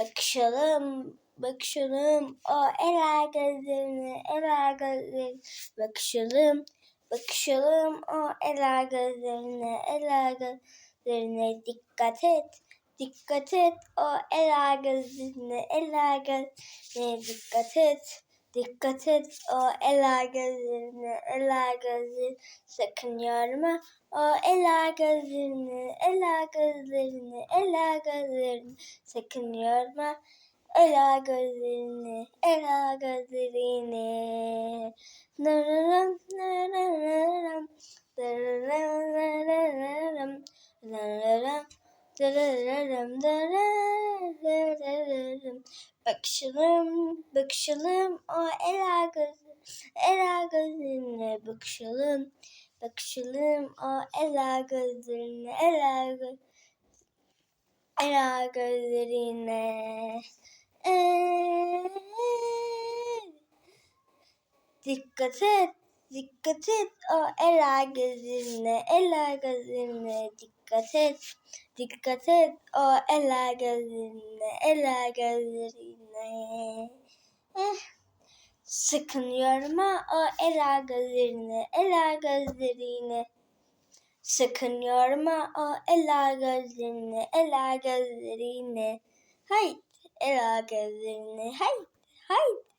Bakışalım, bakışalım o ela gözlerine, ela gözlerine. Bakışalım, bakışalım o ela gözlerine, ela gözlerine. Dikkat et, dikkat et o ela gözlerine, ela gözlerine. Dikkat et, dikkat et o ela gözlerine, ela gözlerine. Sakın yorma o ela gözlerini, ela gözlerini, ela gözlerini. Sakın yorma ela gözlerini, ela gözlerini. Nararam, nararam, nararam, nararam, nararam, nararam, nararam. Bakışalım, bakışalım o ela gözlerine, ela gözlerine bakışalım. Bakışalım o ela gözlerine, ela göz ela gözlerine. Dikkat et, dikkat et o ela gözlerine, ela gözlerine. Dikkat et, dikkat et o ela gözlerine, ela gözlerine. Eh. Sakın yorma o ela gözlerini, ela gözlerini. Sakın yorma o ela gözlerini, ela gözlerini. Hayt, ela gözlerini, hayt, hayt,